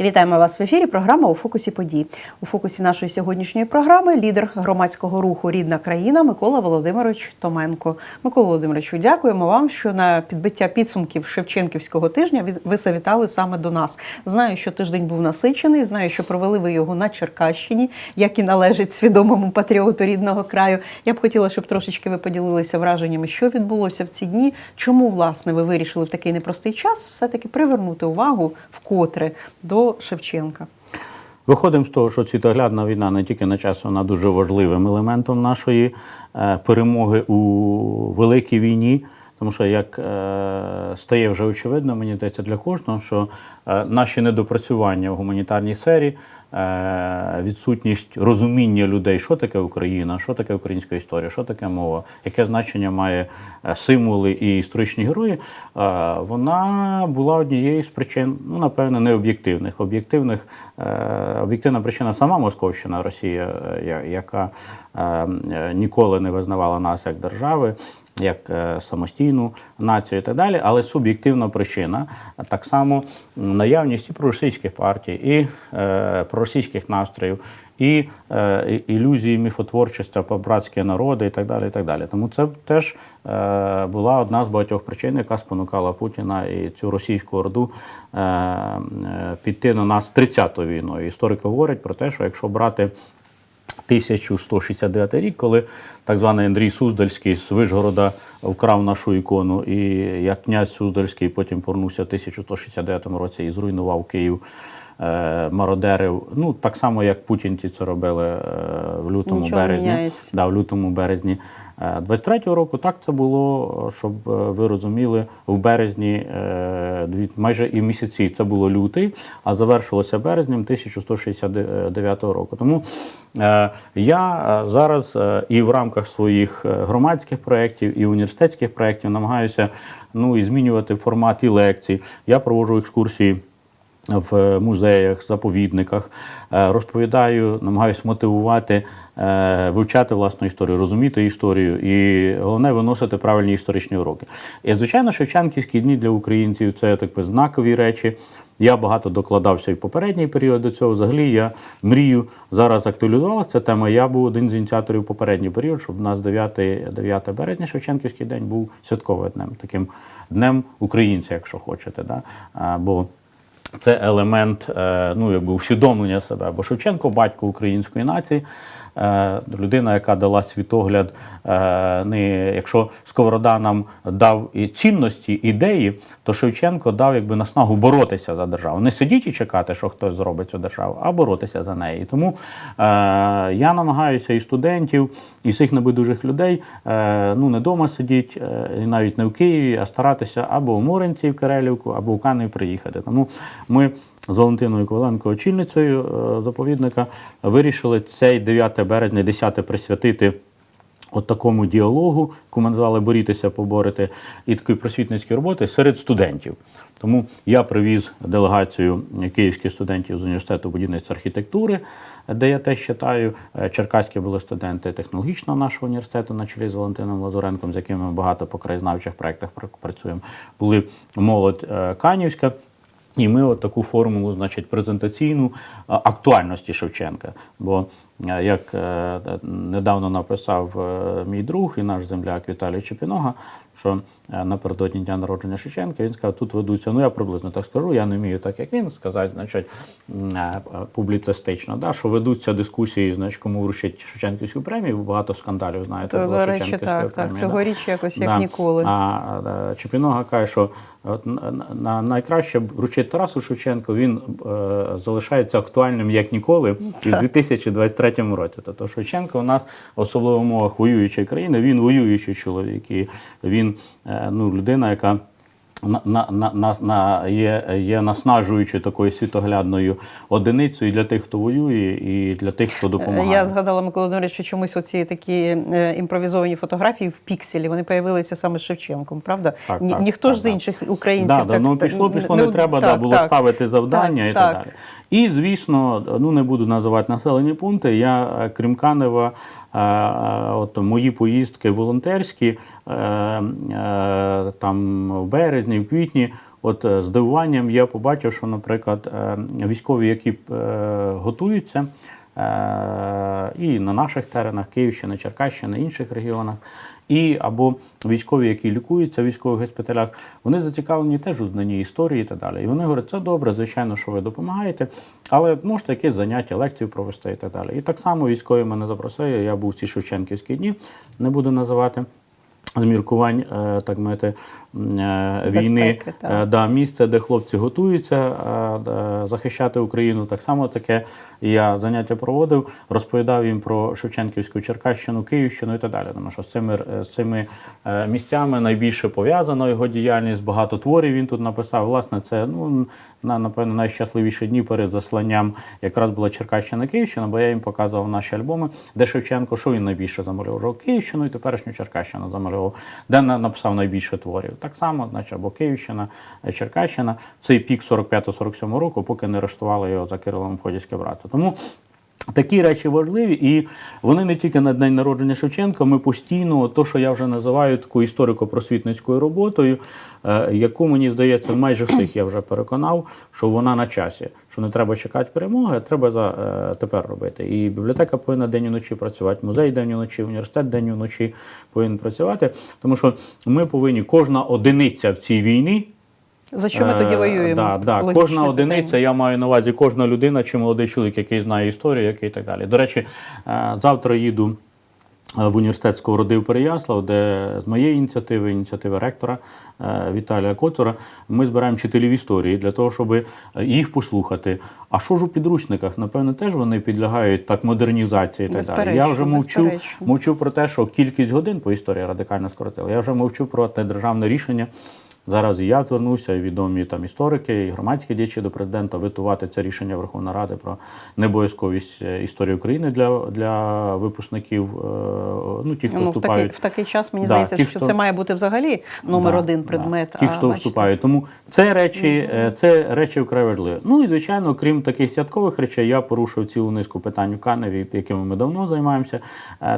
Вітаємо вас в ефірі. Програма у фокусі подій. У фокусі нашої сьогоднішньої програми лідер громадського руху Рідна країна Микола Володимирович Томенко. Микола Володимировичу, дякуємо вам, що на підбиття підсумків Шевченківського тижня ви- завітали саме до нас. Знаю, що тиждень був насичений. Знаю, що провели ви його на Черкащині, як і належить свідомому патріоту рідного краю. Я б хотіла, щоб трошечки ви поділилися враженнями, що відбулося в ці дні. Чому власне ви вирішили в такий непростий час все-таки привернути увагу вкотре до Шевченка? Виходимо з того, що світоглядна війна не тільки на час, вона дуже важливим елементом нашої е, перемоги у великій війні. Тому що як е, стає вже очевидно, мені здається для кожного, що е, наші недопрацювання в гуманітарній сфері, відсутність розуміння людей, що таке Україна, що таке українська історія, що таке мова, яке значення має е, символи і історичні герої, е, вона була однією з причин, ну напевне, не об'єктивних. Об'єктивних е, об'єктивна причина сама Московщина, Росія, е, яка е, е, ніколи не визнавала нас як держави. Як е, самостійну націю і так далі, але суб'єктивна причина так само наявність і проросійських партій, і е, проросійських настроїв, і е, ілюзії міфотворчості про братські народи і так далі. І так далі. Тому це теж е, була одна з багатьох причин, яка спонукала Путіна і цю російську орду е, е, піти на нас 30-ту війною. Історики говорять про те, що якщо брати 1169 рік, коли так званий Андрій Суздальський з Вишгорода вкрав нашу ікону, і як князь Суздальський потім повернувся в 1169 році і зруйнував Київ. Мародерів. Мародерив, ну так само як путінці це робили е, в лютому Нічого березні. Да, в лютому березні е, 23-го року. Так це було, щоб е, ви розуміли, в березні е, майже і місяці. Це було лютий, а завершилося березнем 1169 року. Тому е, я зараз і в рамках своїх громадських проєктів, і університетських проєктів намагаюся ну, і змінювати формат і лекцій. Я проводжу екскурсії в музеях, заповідниках, е, розповідаю, намагаюся мотивувати, е, вивчати власну історію, розуміти історію і головне виносити правильні історичні уроки. І звичайно, Шевченківські дні для українців це так би знакові речі. Я багато докладався і в попередній період до цього. Взагалі я мрію зараз актуалізувалася ця тема. Я був один з ініціаторів попередній період, щоб у нас 9, 9 березня Шевченківський день був святковим днем, таким днем українця, якщо хочете. Да? Бо це елемент е, ну, якби усвідомлення себе. Бо Шевченко батько української нації, людина, яка дала світогляд, е, не, якщо Сковорода нам дав і цінності, ідеї, то Шевченко дав якби наснагу боротися за державу. Не сидіти і чекати, що хтось зробить цю державу, а боротися за неї. Тому е, я намагаюся і студентів, і всіх небайдужих людей е, ну, не вдома сидіть, е, навіть не в Києві, а старатися або в Моринці, в Карелівку, або в Каневі приїхати. Тому ми з Валентиною Коваленко, очільницею е, заповідника, вирішили цей 9 березня, 10 присвятити. От такому діалогу, яку ми назвали борітися, поборити, і такої просвітницької роботи серед студентів. Тому я привіз делегацію київських студентів з університету будівництва архітектури, де я теж читаю. Е, Черкаські були студенти технологічного нашого університету на чолі з Валентином Лазуренком, з яким ми багато по краєзнавчих проєктах пр- працюємо. Були молодь е, Канівська. І ми от таку формулу, значить, презентаційну актуальності Шевченка. Бо як е, недавно написав е, мій друг і наш земляк Віталій Чепінога, що е, напередодні дня народження Шевченка він сказав, тут ведуться, ну я приблизно так скажу, я не вмію так, як він сказати, значить, е, е, публіцистично, да, що ведуться дискусії, значить, кому вручить Шевченківську премію, багато скандалів, знаєте, То, до речі, так, так. премії, да. Цьогоріч якось як Да. ніколи. А е, Чепінога каже, що от, на, на, найкраще вручити Тарасу Шевченку, він е, залишається актуальним як ніколи і в 2023 році. Тобто Шевченко у нас, особливо в умовах воюючої країни, він воюючий чоловік. І він е, ну, людина, яка на, на, на, на, є, є наснажуючою такою світоглядною одиницею і для тих, хто воює, і для тих, хто допомагає. Я згадала Микола що чомусь оці такі е, імпровізовані фотографії в пікселі вони появилися саме з Шевченком, правда? Так, Ні- так, Ніхто так, ж з так. інших українців Да, так, да, ну, пішло, пішло, не ну, треба, да, було так. ставити завдання Так, і так, так. далі. І, звісно, ну не буду називати населені пункти. Я е, крім Канева, от мої поїздки волонтерські, е, е, там в березні, в квітні от е, здивуванням я побачив, що, наприклад, е, військові, які е, готуються. е, І на наших теренах, Київщини, Черкащини, інших регіонах, і або військові, які лікуються в військових госпіталях, вони зацікавлені теж у знанні історії і так далі. І вони говорять, це добре, звичайно, що ви допомагаєте, але можете якесь заняття, лекцію провести і так далі. І так само військові мене запросили. Я був ці Шевченківські дні, не буду називати. З міркувань, е, так мовити, е, війни, Безпеки, так. Е, да, місце, де хлопці готуються захищати Україну. Так само таке я заняття проводив, розповідав їм про Шевченківську Черкащину, Київщину і так далі. Тому що з цими, з цими місцями найбільше пов'язана його діяльність, багато творів він тут написав. Власне, це ну на напевно найщасливіші дні перед засланням якраз була Черкащина Київщина, бо я їм показував наші альбоми, де Шевченко, що він найбільше замальовував Київщину і теперішню Черкащину замальовував, де написав найбільше творів. Так само, значить, або Київщина, е, Черкащина, цей пік 45-47 року, поки не арештували його за Кирилом Ходівське братство. Тому Такі речі важливі, і вони не тільки на день народження Шевченка. Ми постійно, то, що я вже називаю такою історико-просвітницькою роботою, е, яку мені здається, майже всіх я вже переконав, що вона на часі, що не треба чекати перемоги, а треба за е, тепер робити. І бібліотека повинна день і вночі працювати, музей день і вночі, університет день і вночі повинен працювати, тому що ми повинні кожна одиниця в цій війні. За що ми тоді Е, воюємо? Да, да. Кожна одиниця, питання. я маю на увазі кожна людина чи молодий чоловік, який знає історію, який і так далі. До речі, е, завтра їду е, в університет Сковородив Переяслав, де з моєї ініціативи, ініціативи ректора Віталія Коцура, ми збираємо вчителів історії для того, щоб їх послухати. А що ж у підручниках? Напевно, теж вони підлягають так модернізації і так далі. Я вже мовчу, мовчу про те, що кількість годин по історії радикально скоротила. Я вже мовчу про те державне рішення. Зараз і я звернуся, і відомі там історики, і громадські діячі до президента витувати це рішення Верховної Ради про необов'язковість е, історії України для, для випускників. е, Ну, ті, хто Ну, в, такий, в такий час мені Да, здається, ті, що хто- це має бути взагалі номер Да, один да. предмет. Ті, а, хто бачите, вступають. Тому це речі, е, це речі вкрай важливі. Ну і звичайно, крім таких святкових речей, я порушив цілу низку питань в Каневі, якими ми давно займаємося.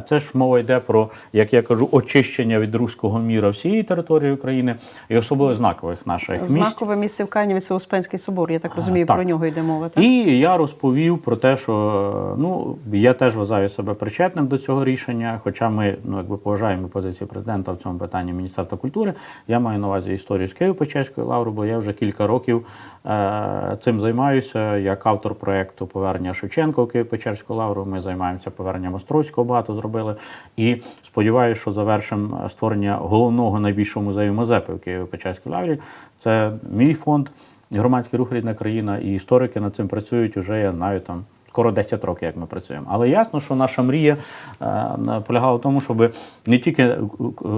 Це ж мова йде про, як я кажу, очищення від руського міра всієї території України і особливо знакових наших місць. Знакове місце в Каніві це Успенський собор. Я так розумію, так. про нього йде мова. Так? І я розповів про те, що ну я теж вважаю себе причетним до цього рішення. Хоча ми ну якби поважаємо позицію президента в цьому питанні Міністерства культури. Я маю на увазі історію з Києво-Печерської лаври, бо я вже кілька років е, цим займаюся. Як автор проекту повернення Шевченка в Києво-Печерську лавру. Ми займаємося поверненням Острозького, багато зробили. І сподіваюся, що завершимо створення головного найбільшого музею Мазепи в Києво-Печерській лаврі. Це мій фонд. Громадський рух рідна країна і історики над цим працюють уже, знаю, там скоро 10 років, як ми працюємо. Але ясно, що наша мрія е, полягала в тому, щоб не тільки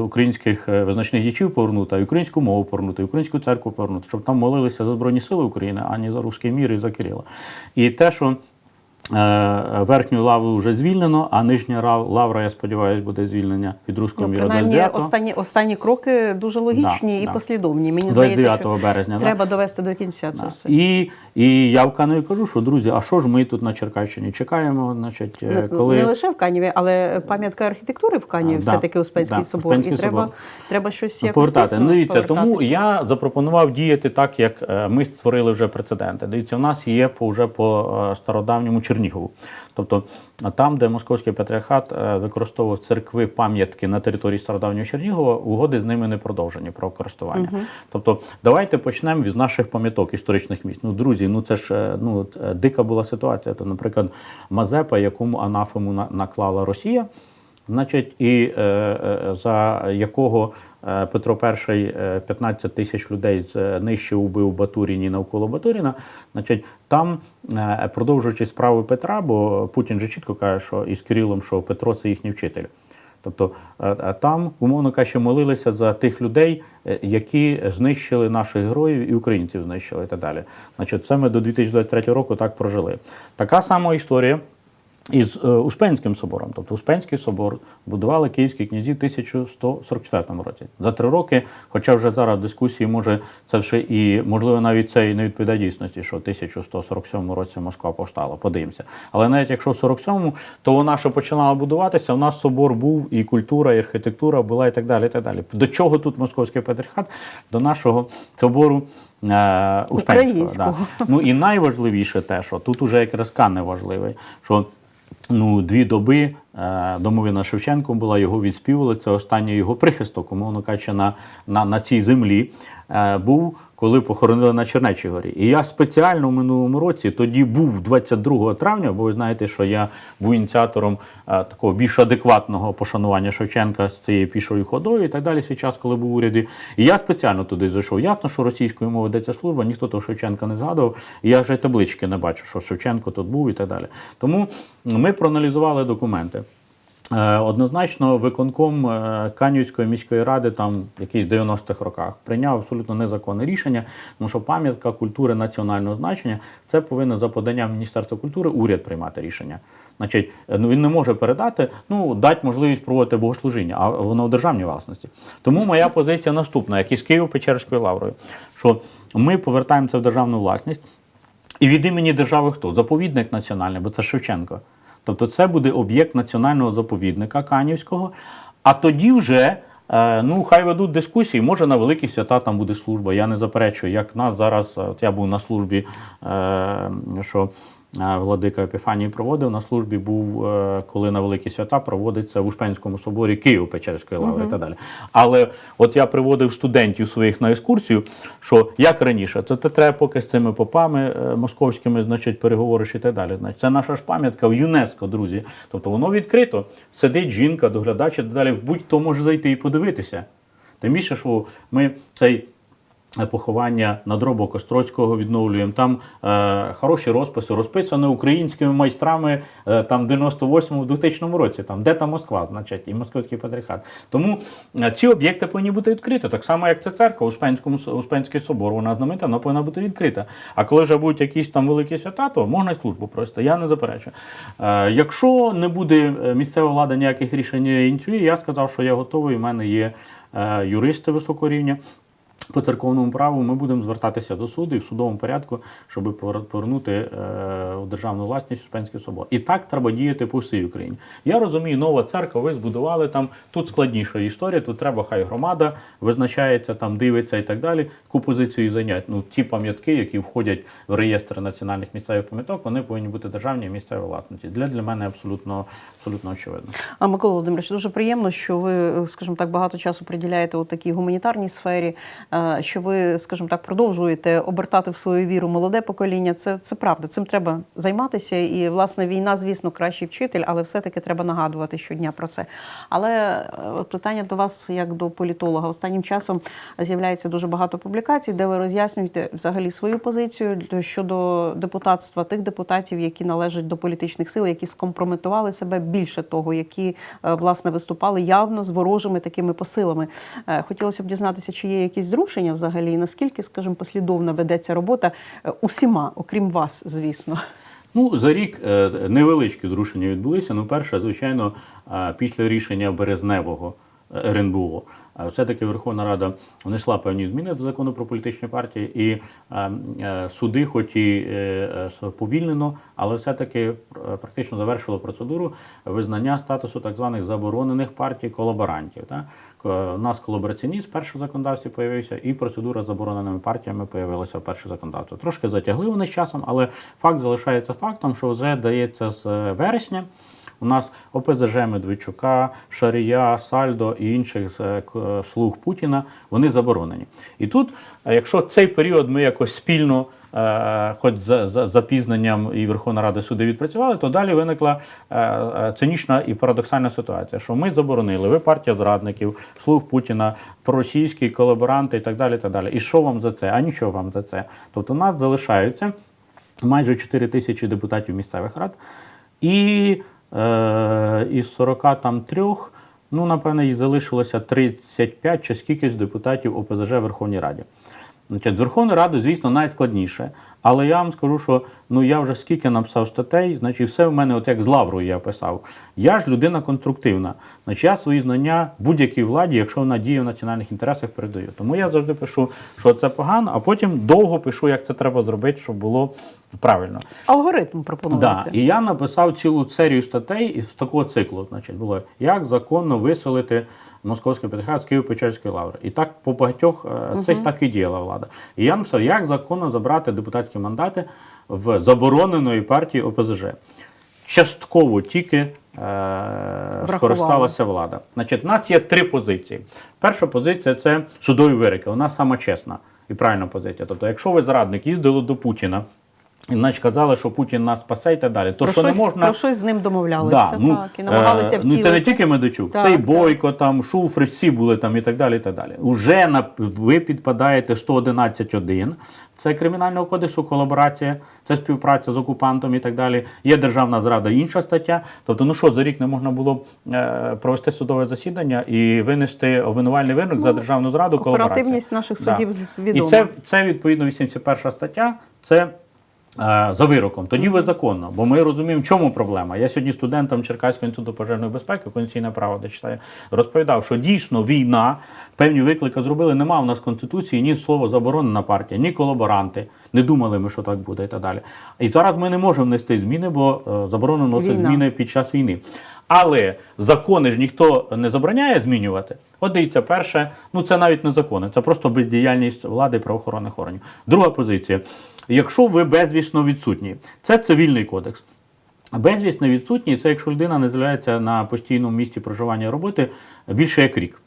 українських е, визначних діячів повернути, а й українську мову повернути, і українську церкву повернути, щоб там молилися за Збройні Сили України, а не за руський мір і за Кирила. І те, що верхню лавру вже звільнено, а нижня лавра, я сподіваюся, буде звільнення від руського Ну, міра принаймні, останні, останні кроки дуже логічні Да, і да. послідовні. Мені здається, що березня. да. треба довести до кінця це Да. все. І, і я в Каневі кажу, що друзі, а що ж ми тут на Черкащині чекаємо? Значить, е, Не- коли Не лише в Каніві, але пам'ятка архітектури в Каніві да. все-таки Успенський Да, собор. Успенський і треба, собор. треба щось якось повертати. Ну, дивіться, тому я запропонував діяти так, як е, ми створили вже прецеденти. Дивіться, у нас є по вже по е, стародавньому Чернігову. Тобто там, де московський патріархат е, використовував церкви пам'ятки на території стародавнього Чернігова, угоди з ними не продовжені про користування. Тобто, давайте почнемо від наших пам'яток історичних місць. Ну, друзі, ну це ж е, ну е, дика була ситуація. То, наприклад, Мазепа, якому анафему наклала Росія. Значить, і е, е, за якого Петро І е, 15 тисяч людей знищив, убив у Батуріні навколо Батуріна. Значить, там, е, продовжуючи справу Петра, бо Путін же чітко каже, що із Кирилом, що Петро це їхній вчитель. Тобто е, е, там, умовно кажучи, молилися за тих людей, е, які знищили наших героїв і українців знищили і так далі. Значить, це ми до 2023 року так прожили. Така сама історія із е, Успенським собором. Тобто Успенський собор будували київські князі в 1144 році. За три роки, хоча вже зараз дискусії може це вже і можливо навіть це і не відповідає дійсності, що в 1147 році Москва повстала. Подивимося. Але навіть якщо в 47-му, то вона ще починала будуватися. У нас собор був, і культура, і архітектура була, і так далі. І так далі. До чого тут московський патріархат? До нашого собору. е, Успенського. Да. Ну і найважливіше те, що тут уже якраз кан неважливий, що ну, дві доби домовина Шевченко була, його відспівали. Це останній його прихисток, умовно кажучи, на, на, на цій землі е, був. Коли похоронили на Чернечій горі. І я спеціально в минулому році тоді був 22 травня, бо ви знаєте, що я був ініціатором е, такого більш адекватного пошанування Шевченка з цією пішою ходою і так далі, свій час, коли був в уряді. І я спеціально туди зайшов. Ясно, що російською мовою йдеться служба, ніхто того Шевченка не згадував. І я вже таблички не бачу, що Шевченко тут був і так далі. Тому ми проаналізували документи. Е, Однозначно, виконком е, Канівської міської ради там якісь 90-х роках прийняв абсолютно незаконне рішення, тому що пам'ятка культури національного значення це повинно за поданням Міністерства культури уряд приймати рішення. Значить, е, ну він не може передати, ну дати можливість проводити богослужіння, а воно в державній власності. Тому моя позиція наступна, як і з Києво-Печерською лаврою, що ми повертаємо це в державну власність. І від імені держави хто? Заповідник національний, бо це Шевченко. Тобто це буде об'єкт національного заповідника Канівського. А тоді вже е, ну, хай ведуть дискусії, може на великі свята там буде служба. Я не заперечую, як нас зараз, от я був на службі, е, що Владика Епіфаній проводив на службі, був, е, коли на великі свята проводиться в Успенському соборі Києво-Печерської лаври і так далі. Але от я приводив студентів своїх на екскурсію, що як раніше, це, це треба поки з цими попами е, московськими, значить, переговориш і так далі. Значить, це наша ж пам'ятка в ЮНЕСКО, друзі. Тобто воно відкрито. Сидить жінка, доглядач і так далі. Будь-хто може зайти і подивитися. Тим більше, що ми цей е, поховання надробу Костроцького відновлюємо. Там е, хороші розписи, розписані українськими майстрами е, там в 98-му, 2000 році. Там, де там Москва, значить, і Московський патріархат. Тому е, ці об'єкти повинні бути відкриті. Так само, як ця церква, Успенському, Успенський собор, вона знаменита, вона повинна бути відкрита. А коли вже будуть якісь там великі свята, то можна й службу провести. Я не заперечую. Е, якщо не буде е, місцева влада ніяких рішень ініціює, я сказав, що я готовий. У мене є е, юристи високого рівня. По церковному праву ми будемо звертатися до суду і в судовому порядку, щоб повер- повернути е, у державну власність Успенський собор. І так треба діяти по всій Україні. Я розумію, нова церква, ви збудували там. Тут складніша історія. Тут треба, хай громада визначається, там дивиться і так далі. Яку позицію зайняти. Ну ті пам'ятки, які входять в реєстр національних місцевих пам'яток, вони повинні бути державні і місцеві власності. Для для мене абсолютно абсолютно очевидно. А Микола Володимирович, дуже приємно, що ви, скажімо так, багато часу приділяєте у такій гуманітарній сфері, е, що ви, скажімо так, продовжуєте обертати в свою віру молоде покоління. Це, це правда, цим треба займатися. І власне війна, звісно, кращий вчитель, але все-таки треба нагадувати щодня про це. Але е, питання до вас, як до політолога, останнім часом з'являється дуже багато публікацій, де ви роз'яснюєте взагалі свою позицію щодо депутатства тих депутатів, які належать до політичних сил, які скомпрометували себе більше того, які е, власне виступали явно з ворожими такими посилами. Е, Хотілося б дізнатися, чи є якісь зрушення взагалі, і наскільки, скажімо, послідовно ведеться робота е, усіма, окрім вас, звісно. Ну, за рік е, невеличкі зрушення відбулися. Ну, перше, звичайно, після рішення березневого е, РНБО. Все-таки Верховна Рада внесла певні зміни до закону про політичні партії, і е, е, суди, хоч і е, повільнено, але все-таки практично завершили процедуру визнання статусу так званих заборонених партій колаборантів. У нас колабораціонізм перший в законодавстві появився, і процедура з забороненими партіями появилася в перше законодавство. Трошки затягли вони з часом, але факт залишається фактом, що вже дається з вересня. У нас ОПЗЖ Медведчука, Шарія, Сальдо і інших е, слуг Путіна вони заборонені. І тут, е, якщо цей період ми якось спільно е, хоч за, за запізненням і Верховна Рада суди відпрацювали, то далі виникла е, е, цинічна і парадоксальна ситуація, що ми заборонили, ви партія зрадників, слуг Путіна, проросійські колаборанти і так далі. Так далі. і що вам за це? А нічого вам за це. Тобто у нас залишаються майже 4 тисячі депутатів місцевих рад, і е, із 43, ну, напевно, їх залишилося 35 чи скількись депутатів ОПЗЖ в Верховній Раді. Значить, з Верховної Ради, звісно, найскладніше. Але я вам скажу, що ну я вже скільки написав статей, значить, все в мене, от як з лаврою я писав. Я ж людина конструктивна. Значить, я свої знання будь-якій владі, якщо вона діє в національних інтересах, передаю. Тому я завжди пишу, що це погано, а потім довго пишу, як це треба зробити, щоб було правильно. Алгоритм Да. І я написав цілу серію статей із такого циклу. Значить, було як законно виселити Московський патріархат з Києво-Печерської лаври. І так по багатьох е, цих так і діяла влада. І я написав, як законно забрати депутатські мандати в забороненої партії ОПЗЖ. Частково тільки е, скористалася влада. Значить, у нас є три позиції. Перша позиція це судові вирики. Вона сама чесна і правильна позиція. Тобто, якщо ви зрадник їздили до Путіна. І значить казали, що Путін нас спасе і так далі. То про, що щось, не можна про щось з ним домовлялися. Да, ну, так, і намагалися е, втілити. Ну це не тільки Медведчук, Так, це і так. Бойко, там Шуфри, всі були там і так далі. І так далі. Уже на ви підпадаєте 111.1. Це кримінального кодексу колаборація, це співпраця з окупантом і так далі. Є державна зрада, інша стаття. Тобто, ну що за рік не можна було е, провести судове засідання і винести обвинувальний вирок за державну зраду колаборацію. Ну, оперативність наших Да. судів відома. І це, це відповідно 81 стаття. Це е, за вироком. Тоді ви законно, бо ми розуміємо, в чому проблема. Я сьогодні студентам Черкаського інституту пожежної безпеки, конституційне право де читаю, розповідав, що дійсно війна, певні виклики зробили. Нема в нас в конституції ні слова заборонена партія, ні колаборанти. Не думали ми, що так буде і так далі. І зараз ми не можемо внести зміни, бо е, заборонено Війна. зміни під час війни. Але закони ж ніхто не забороняє змінювати. От дивіться, перше, ну це навіть не закони, це просто бездіяльність влади і правоохоронних органів. Друга позиція. Якщо ви безвісно відсутні, це цивільний кодекс. Безвісно відсутній це якщо людина не з'являється на постійному місці проживання роботи більше як рік.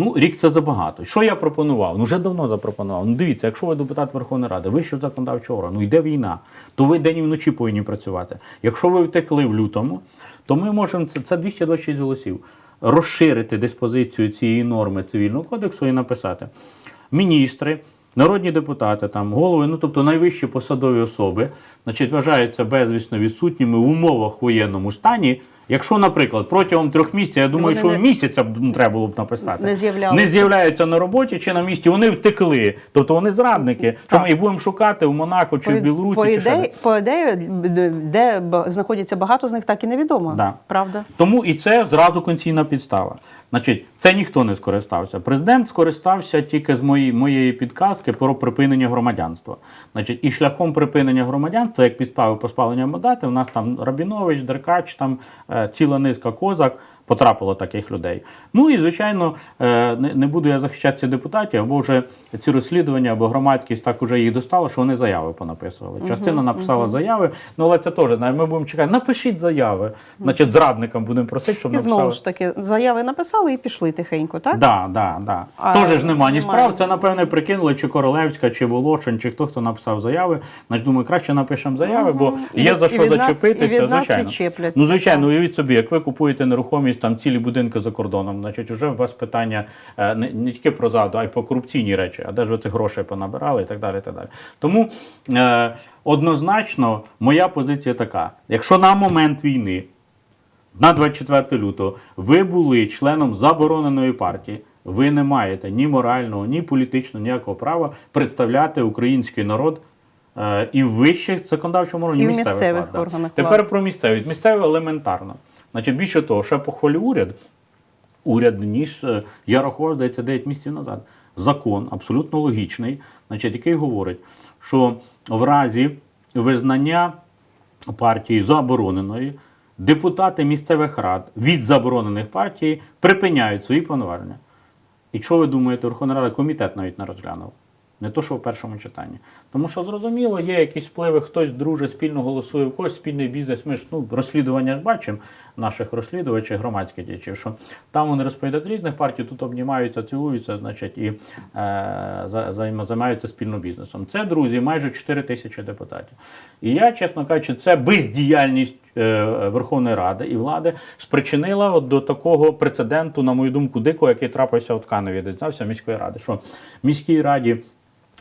Ну, рік це забагато. Що я пропонував? Ну, вже давно запропонував. Ну, дивіться, якщо ви депутат Верховної Ради, вищого законодавчого органу, ну йде війна, то ви день і вночі повинні працювати. Якщо ви втекли в лютому, то ми можемо це, це 226 голосів. Розширити диспозицію цієї норми цивільного кодексу і написати: міністри, народні депутати, там голови, ну тобто найвищі посадові особи, значить, вважаються безвісно відсутніми в умовах воєнному стані. Якщо, наприклад, протягом трьох місяців, я думаю, Вони що не- місяця б ну, треба було б написати, Не не з'являються на роботі чи на місці, вони втекли. Тобто вони зрадники. Ми їх будемо шукати в Монако чи в Білорусі? по, ідеї, по ідеї, де- знаходяться багато з них, так і невідомо. Да. Правда? Тому і це зразу конційна підстава. Значить, це ніхто не скористався. Президент скористався тільки з моєї, моєї підказки про припинення громадянства. Значить, і шляхом припинення громадянства, як підстави позбавлення мандати, у нас там Рабінович, Деркач, там е, ціла низка козак. Потрапило таких людей. Ну і звичайно, е, не, буду я захищати цих депутатів, або вже ці розслідування, або громадськість так уже їх достало, що вони заяви понаписували. Частина написала заяви, ну але це теж знаєте, ми будемо чекати. Напишіть заяви. Значить, зрадникам будемо просити, щоб І написали. знову ж таки, заяви написали і пішли тихенько, так? Да, да, да. А, Теж ж нема ні справ. Це, напевне, прикинули, чи Королевська, чи Волошин, чи хто хто написав заяви. Значить, думаю, краще напишемо заяви, бо є від- за і що нас- зачепитися. і від нас звичайно. відчепляться, Ну, звичайно, уявіть собі, як ви купуєте нерухомість, там цілі будинки за кордоном, значить, вже у вас питання е, не, не тільки про зраду, а й по корупційні речі, а де ж ви цих грошей понабирали і так далі. І так далі. Тому е, однозначно моя позиція така: якщо на момент війни на 24 лютого ви були членом забороненої партії. Ви не маєте ні морального, ні політичного, ніякого права представляти український народ е, і в вищих законодавчому органі І місцевих, місцевих органах Тепер про місцевість. Місцеве елементарно. Значить, більше того, ще похвалю уряд. Уряд ніж е, я рахував, здається, 9 місяців назад. Закон абсолютно логічний, значить, який говорить, що в разі визнання партії забороненої депутати місцевих рад від заборонених партій припиняють свої повноваження. І що ви думаєте, Верховна Рада комітет навіть не розглянув? Не то, що в першому читанні. Тому що зрозуміло, є якісь впливи, хтось друже спільно голосує, в когось спільний бізнес. Ми ж ну, розслідування ж бачимо наших розслідувачів, громадських діячів, що там вони розповідають різних партій, тут обнімаються, цілуються, значить, і е, займаються спільно бізнесом. Це, друзі, майже 4 тисячі депутатів. І я, чесно кажучи, це бездіяльність е, Верховної Ради і влади спричинила от до такого прецеденту, на мою думку, дикого, який трапився в Тканові, де знався міської ради. Що міській раді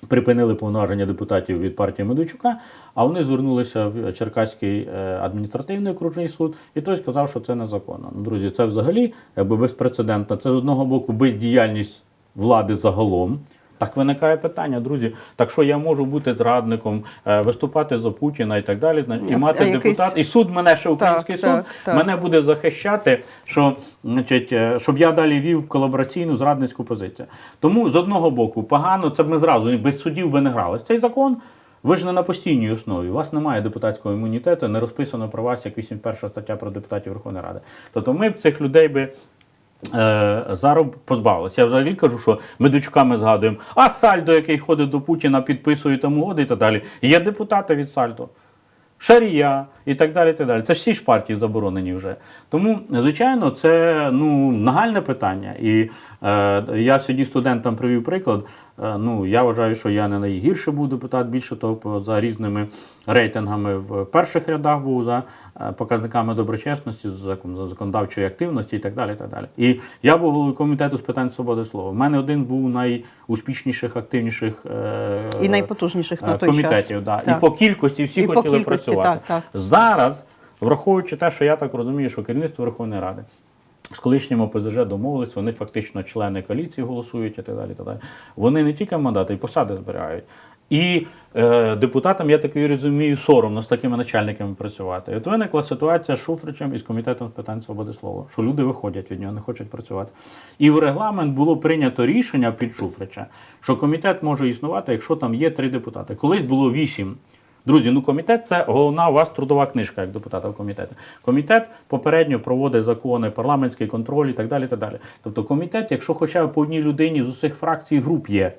припинили повноваження депутатів від партії Медведчука, а вони звернулися в Черкаський е, адміністративний окружний суд, і той сказав, що це незаконно. Ну, друзі, це взагалі безпрецедентно. Це з одного боку бездіяльність влади загалом. Так виникає питання, друзі. Так що я можу бути зрадником, е, виступати за Путіна і так далі, і А мати якийсь- депутат, і суд мене ще український Так, суд так, так. мене буде захищати, що значить, е, щоб я далі вів колабораційну зрадницьку позицію. Тому з одного боку погано, це б ми зразу без судів би не грали. Цей закон. Ви ж не на постійній основі. У вас немає депутатського імунітету, не розписано про вас як 81 стаття про депутатів Верховної Ради. Тобто ми б цих людей би е, зараз б позбавилися. Я взагалі кажу, що Медведчука згадуємо, а Сальдо, який ходить до Путіна, підписує там угоди і так далі. Є депутати від Сальдо. Шарія і так далі. і так далі. Це ж всі ж партії заборонені вже. Тому, звичайно, це ну, нагальне питання. І я сьогодні студентам привів приклад. Е, ну, я вважаю, що я не найгірший був депутат, більше того, по- за різними рейтингами в перших рядах був за е, показниками доброчесності, за закон- за законодавчої активності і так далі. І, так далі. і я був головою комітету з питань свободи слова. У мене один був найуспішніших, активніших е, І найпотужніших на е, той комітетів. час. Да. Так. І по кількості всі І по хотіли кількості, працювати. так, так. Зараз, враховуючи те, що я так розумію, що керівництво Верховної Ради з колишнім ОПЗЖ домовились, вони фактично члени коаліції голосують і так далі. І так далі. Вони не тільки мандати, і посади збирають. І е, депутатам, я таки розумію, соромно з такими начальниками працювати. І от виникла ситуація з Шуфричем із комітетом з питань свободи слова, що люди виходять від нього, не хочуть працювати. І в регламент було прийнято рішення під Шуфрича, що комітет може існувати, якщо там є три депутати. Колись було вісім. Друзі, ну комітет це головна у вас трудова книжка як депутата в комітеті. Комітет попередньо проводить закони, парламентський контроль і так далі. так далі. Тобто комітет, якщо хоча б по одній людині з усіх фракцій і груп є,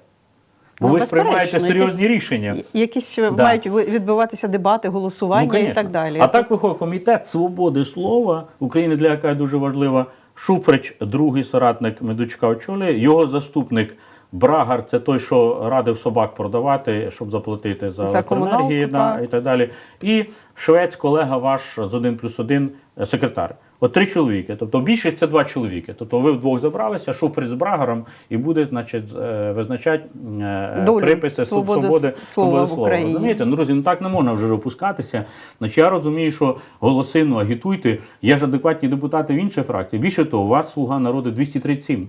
бо Ну, ви ж приймаєте серйозні якісь- рішення. Якісь е, Да. мають відбуватися дебати, голосування і так далі. А так виходить комітет свободи слова України, для яка дуже важлива. Шуфрич, другий соратник Медучка очолює, його заступник. Брагар це той, що радив собак продавати, щоб заплатити за, За електроенергію да, і так далі. І швець, колега ваш з 1 плюс 1 секретар. От три чоловіки. Тобто більшість це два чоловіки. Тобто ви вдвох забралися, Шуфрич з Брагаром, і буде, значить, е, визначати е, Долю приписи свободи свободи, слова в Україні. Розумієте? Ну, друзі, ну так не можна вже опускатися. Значить, я розумію, що голоси, ну, агітуйте. Є ж адекватні депутати в інших фракціях. Більше того, у вас слуга народу 237.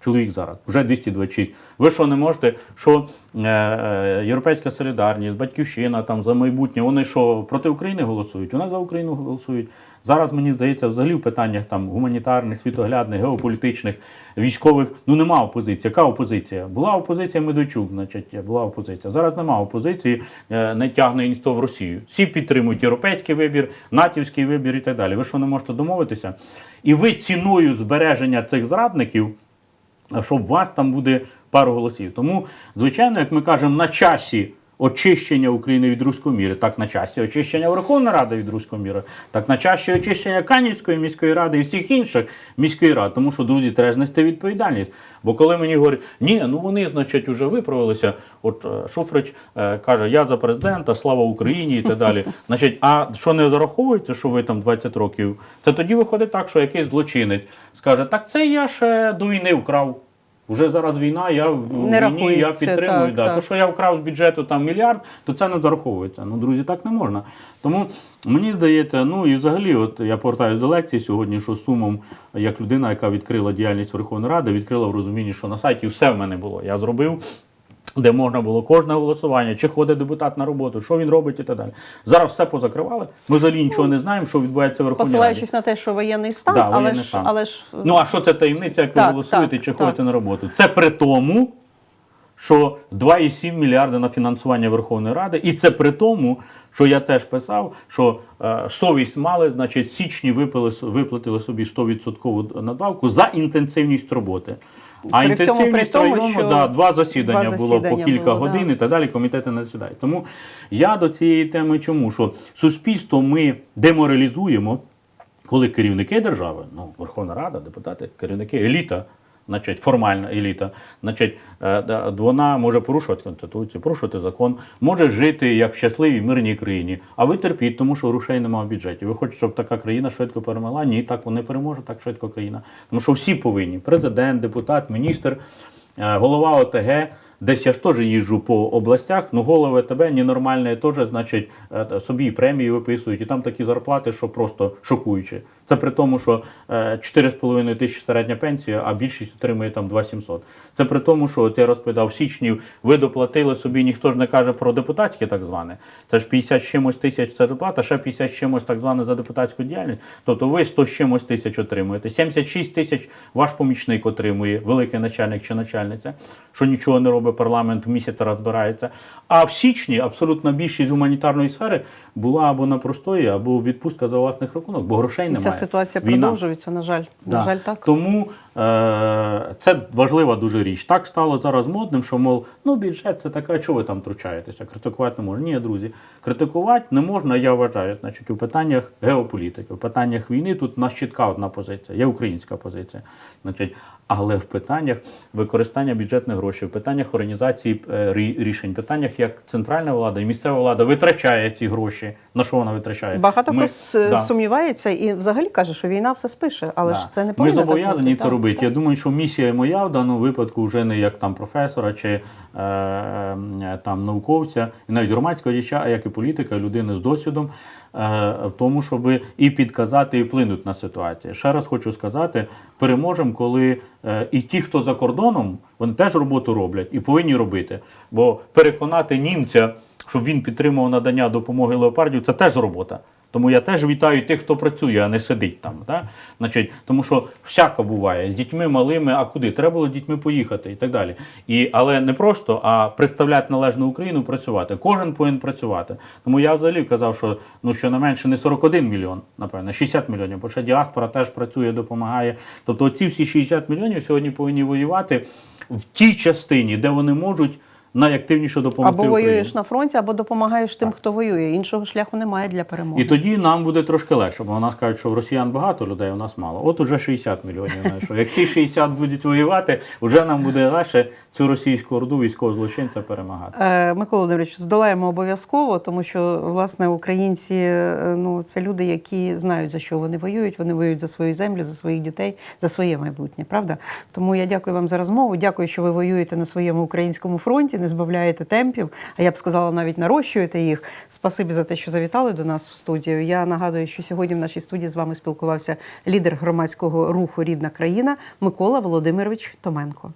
Чоловік зараз, вже 226. Ви що не можете? Що е, е, Європейська солідарність, Батьківщина там за майбутнє, вони що проти України голосують? Вони за Україну голосують. Зараз мені здається, взагалі в питаннях там гуманітарних, світоглядних, геополітичних, військових. Ну нема опозиції. Яка опозиція? Була опозиція Медведчук, значить, була опозиція. Зараз нема опозиції, е, не тягне ніхто в Росію. Всі підтримують європейський вибір, натівський вибір і так далі. Ви що не можете домовитися? І ви ціною збереження цих зрадників щоб у вас там буде пару голосів. Тому, звичайно, як ми кажемо, на часі очищення України від руського міра, так на часі очищення Верховної Ради від руського міра, так на часі очищення Канівської міської ради і всіх інших міської ради. Тому що, друзі, треба ж нести відповідальність. Бо коли мені говорять, ні, ну вони, значить, вже виправилися. От е, Шуфрич е, каже, я за президента, слава Україні і так далі. Значить, а що не зараховується, що ви там 20 років, це тоді виходить так, що якийсь злочинець скаже, так це я ще до війни вкрав. Уже зараз війна, я в Не війні я підтримую. так, да. так. То, що я вкрав з бюджету там мільярд, то це не зараховується. Ну, друзі, так не можна. Тому мені здається, ну і взагалі, от я повертаюся до лекції сьогодні, що сумом, як людина, яка відкрила діяльність Верховної Ради, відкрила в розумінні, що на сайті все в мене було. Я зробив. Де можна було кожне голосування, чи ходить депутат на роботу, що він робить і так далі. Зараз все позакривали. Ми взагалі нічого не знаємо, що відбувається в Верховній Раді. Посилаючись на те, що воєнний стан, Да, але, воєнний ж, стан. але ж Ну а що це таємниця, як ви Так, голосуєте так, чи так. ходите на роботу? Це при тому, що 2,7 мільярди на фінансування Верховної Ради, і це при тому, що я теж писав, що е, совість мали, значить, січні випили, виплатили собі 100% надбавку за інтенсивність роботи. А При всьому при тому, району, що да, два засідання два було по кілька було, годин да. і так далі, комітети не засідають. Тому я до цієї теми чому? Що суспільство ми деморалізуємо, коли керівники держави, ну, Верховна Рада, депутати, керівники, еліта, значить, формальна еліта, значить, е, вона може порушувати Конституцію, порушувати закон, може жити як в щасливій мирній країні. А ви терпіть, тому що грошей немає в бюджеті. Ви хочете, щоб така країна швидко перемогла? Ні, так вони переможе, так швидко країна. Тому що всі повинні: президент, депутат, міністр, е, голова ОТГ. Десь я ж теж їжджу по областях, ну голови тебе ненормальні теж, значить, е, собі премії виписують, і там такі зарплати, що просто шокуючі. Це при тому, що е, 4,5 тисячі середня пенсія, а більшість отримує там 2,700. Це при тому, що от я розповідав, в січні ви доплатили собі, ніхто ж не каже про депутатське так зване. Це ж 50 з чимось тисяч це доплата, ще 50 з чимось так зване за депутатську діяльність. Тобто ви 100 з чимось тисяч отримуєте. 76 тисяч ваш помічник отримує, великий начальник чи начальниця, що нічого не робить парламент, місяць розбирається. А в січні абсолютна більшість гуманітарної сфери була або на простої, або відпустка за власних рахунок, бо грошей І немає. ця ситуація Війна. продовжується, на жаль. На жаль, так. Тому е- це важлива дуже річ. Так стало зараз модним, що мов, ну бюджет це така, чого ви там втручаєтеся? Критикувати не можна. Ні, друзі, критикувати не можна, я вважаю, значить, у питаннях геополітики, у питаннях війни тут у нас чітка одна позиція, є українська позиція. Значить, але в питаннях використання бюджетних грошей, в питаннях організації е, рі- рішень, в питаннях як центральна влада і місцева влада витрачає ці гроші. На що вона витрачає? Багато Ми- хто да. сумнівається і взагалі каже, що війна все спише, але Да. ж це не Ми повинно так зобов'язані це робити. так. Я думаю, що місія моя в даному випадку вже не як там професора чи е, е, там науковця, і навіть громадського діяча, а як і політика, людини з досвідом е, в тому, щоб і підказати, і вплинути на ситуацію. Ще раз хочу сказати: переможемо, коли і ті, хто за кордоном, вони теж роботу роблять і повинні робити. Бо переконати німця, щоб він підтримував надання допомоги леопардів, це теж робота. Тому я теж вітаю тих, хто працює, а не сидить там. Да? Значить, тому що всяко буває з дітьми малими, а куди? Треба було з дітьми поїхати і так далі. І, але не просто, а представляти належну Україну працювати. Кожен повинен працювати. Тому я взагалі казав, що ну щонайменше не 41 мільйон, напевно, 60 мільйонів, бо ще діаспора теж працює, допомагає. Тобто ці всі 60 мільйонів сьогодні повинні воювати в тій частині, де вони можуть найактивніше допомогти. Або Україні. воюєш на фронті, або допомагаєш тим, хто воює. Іншого шляху немає для перемоги. І тоді нам буде трошки легше, бо нас кажуть, що в росіян багато людей, у нас мало. От уже 60 мільйонів. знайшов. Як ці 60 будуть воювати, вже нам буде легше цю російську орду військового злочинця перемагати. Е, Микола Володимирович, здолаємо обов'язково, тому що власне українці е, ну це люди, які знають за що вони воюють. Вони воюють за свою землю, за своїх дітей, за своє майбутнє. Правда? Тому я дякую вам за розмову. Дякую, що ви воюєте на своєму українському фронті, не збавляєте темпів. А я б сказала, навіть нарощуєте їх. Спасибі за те, що завітали до нас в студію. Я нагадую, що сьогодні в нашій студії з вами спілкувався лідер громадського руху Рідна країна Микола Володимирович Томенко.